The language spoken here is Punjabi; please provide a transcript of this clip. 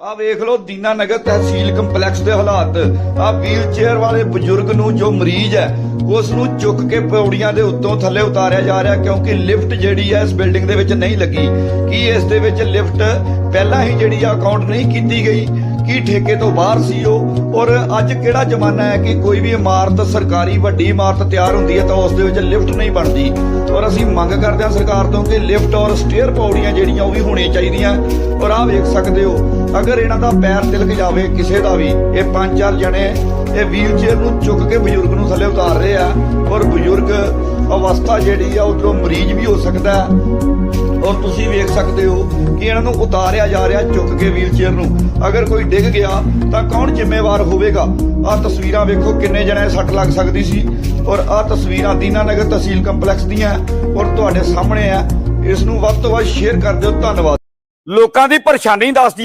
ਆ ਵੇਖ ਲਓ, ਦੀਨਾ ਨਗਰ ਤਹਿਸੀਲ ਕੰਪਲੈਕਸ ਦੇ ਹਾਲਾਤ। ਆ ਵੀਲ ਚੇਅਰ ਵਾਲੇ ਬਜ਼ੁਰਗ ਨੂੰ ਜੋ ਮਰੀਜ਼ ਹੈ, ਉਸ ਨੂੰ ਚੁੱਕ ਕੇ ਪੌੜੀਆਂ ਦੇ ਉੱਤੋਂ ਥੱਲੇ ਉਤਾਰਿਆ ਜਾ ਰਿਹਾ ਕਿਉਂਕਿ ਲਿਫਟ ਜਿਹੜੀ ਹੈ ਇਸ ਬਿਲਡਿੰਗ ਦੇ ਵਿੱਚ ਨਹੀਂ ਲੱਗੀ। ਕੀ ਇਸ ਦੇ ਵਿੱਚ ਲਿਫਟ ਪਹਿਲਾਂ ਹੀ ਜਿਹੜੀ ਆ ਅਕਾਊਂਟ ਨਹੀਂ ਕੀਤੀ ਗਈ, ਕੀ ਠੇਕੇ ਤੋਂ ਬਾਹਰ ਸੀ ਉਹ? ਔਰ ਅੱਜ ਕਿਹੜਾ ਜ਼ਮਾਨਾ ਹੈ ਕਿ ਕੋਈ ਵੀ ਇਮਾਰਤ ਸਰਕਾਰੀ ਵੱਡੀ ਇਮਾਰਤ ਤਿਆਰ ਹੁੰਦੀ ਹੈ ਤਾਂ ਉਸ ਦੇ ਵਿੱਚ ਲਿਫਟ ਨਹੀਂ ਬਣਦੀ? ਔਰ ਅਸੀਂ ਮੰਗ ਕਰਦੇ ਹਾਂ ਸਰਕਾਰ ਤੋਂ ਕਿ ਲਿਫਟ ਔਰ ਸਟੇਅਰ ਪੌੜੀਆਂ ਜਿਹੜੀਆਂ ਉਹ ਵੀ ਹੋਣੀਆਂ ਚਾਹੀਦੀਆਂ। ਔਰ ਆਹ ਵੇਖ ਸਕਦੇ ਹੋ, ਅਗਰ ਇਹਨਾਂ ਦਾ ਪੈਰ ਤਿਲਕ ਜਾਵੇ ਕਿਸੇ ਦਾ ਵੀ, ਇਹ ਪੰਜ ਚਾਰ ਜਣੇ, ਇਹ ਵੀਲ ਚੇਅਰ ਨੂੰ ਚੁੱਕ ਕੇ ਬਜ਼ੁਰਗ ਨੂੰ ਥੱਲੇ ਉਤਾਰ ਰਹੇ ਆ। ਔਰ ਬਜ਼ੁਰਗ ਅਵਸਥਾ ਜਿਹੜੀ ਆ, ਉਧਰੋਂ ਮਰੀਜ਼ ਵੀ ਹੋ ਸਕਦਾ। ਔਰ ਤੁਸੀਂ ਵੇਖ ਸਕਦੇ ਹੋ ਕਿ ਇਹਨਾਂ ਨੂੰ ਉਤਾਰਿਆ ਜਾ ਰਿਹਾ ਚੁੱਕ ਕੇ ਵੀਲ ਨੂੰ। ਅਗਰ ਕੋਈ ਡਿੱਗ ਗਿਆ, ਤਾਂ ਕੌਣ ਜ਼ਿੰਮੇਵਾਰ ਹੋਵੇਗਾ? ਆਹ ਤਸਵੀਰਾਂ ਵੇਖੋ ਕਿੰਨੇ ਜਣੇ ਸੱਟ ਲੱਗ ਸਕਦੀ ਸੀ। ਔਰ ਆਹ ਤਸਵੀਰਾਂ ਦੀਨਾਨਗਰ ਤਹਿਸੀਲ ਕੰਪਲੈਕਸ ਦੀਆਂ ਔਰ ਤੁਹਾਡੇ ਸਾਹਮਣੇ ਆ ਇਸ ਨੂੰ ਵੱਧ ਤੋਂ ਵੱਧ ਸ਼ੇਅਰ ਕਰ ਦਿਓ। ਧੰਨਵਾਦ। ਲੋਕਾਂ ਦੀ ਪਰੇਸ਼ਾਨੀ ਦੱਸਦੀ